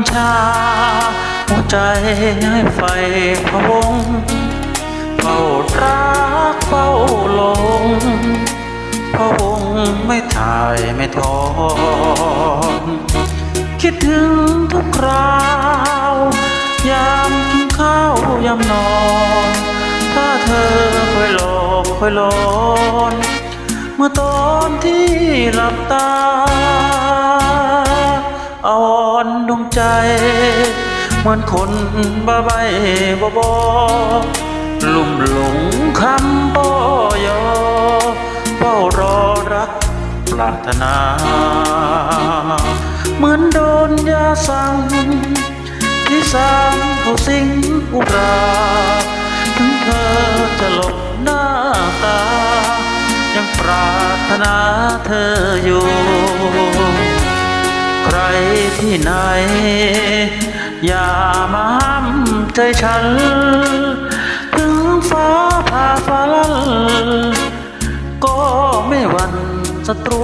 นาหัวใจให้ไฟพะวงเฝ้ารักเฝ้าหลงพะวงไม่ถ่ายไม่ทอนคิดถึงทุกคราว ยามกินข้าวยามนอน ถ้าเธอคอยหลอกคอยหลอน เมื่อตอนที่หลับตา ใจ เหมือนคนบ้าใบบบอลุ่มหลงคำป้อยอเฝ้ารอรักปรารถนา เหมือนโดนยาสั่งที่สามเขาสิงอุราถึงเธอจะหลบหน้าตา ยังปรารถนาเธออยู่ ใครที่ไหน อย่ามาห้ามใจฉัน ถึงฟ้าผ่าฟ้าลันก็ไม่หวั่นศัตรู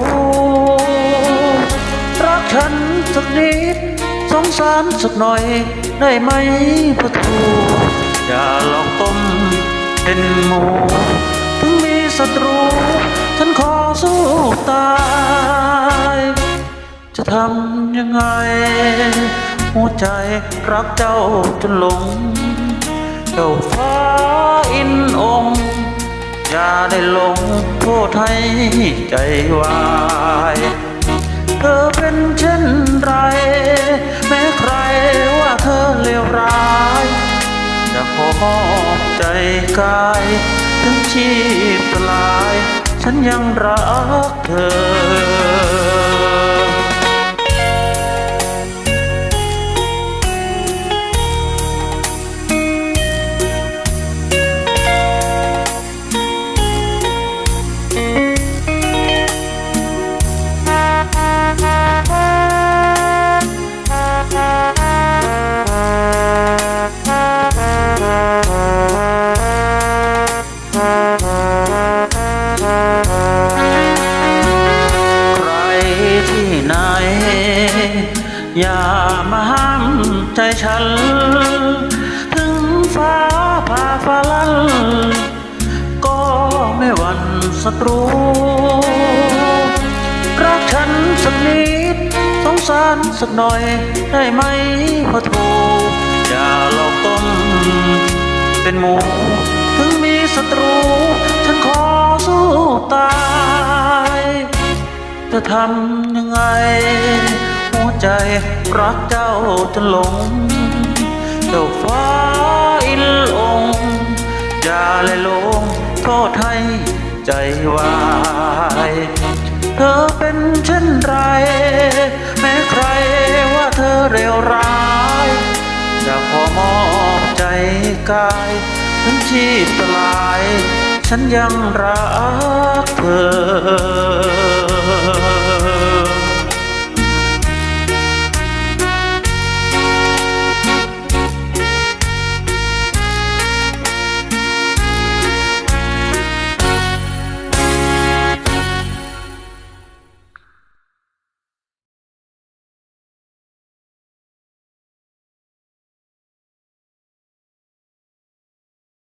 รักฉันสักนิดสงสารสักหน่อยได้ไหมพระทูอย่าหลอกต้มเป็นหมู ถึงมีศัตรู ฉันขอสู้ตาย ทำยังไง หัวใจรักเจ้าจนหลง เจ้าฟ้าอินองอย่าได้หลงโทษให้ใจวาย เธอเป็นเช่นไร แม้ใครว่าเธอเลวร้ายจะขอบใจกายถึงชีพลาย ฉันยังรักเธอ ใจฉัน ถึงฟ้าผ่าฟ้าลันก็ไม่หวั่นศัตรู รักฉันสักนิดสงสารสักหน่อยได้ไหมพอถูกอย่าหลอกต้มเป็นหมูถึงมีศัตรู ฉันขอสู้ตาย จะทำยังไง ใจรักเจ้าจนหลง เจ้าฟ้าอินองอย่าเลยลงโทษให้ใจวาย เธอเป็นเช่นไร แม้ใครว่าเธอเร็วร้ายจะขอมอบใจกายถึงชีพสลาย ฉันยังรักเธอ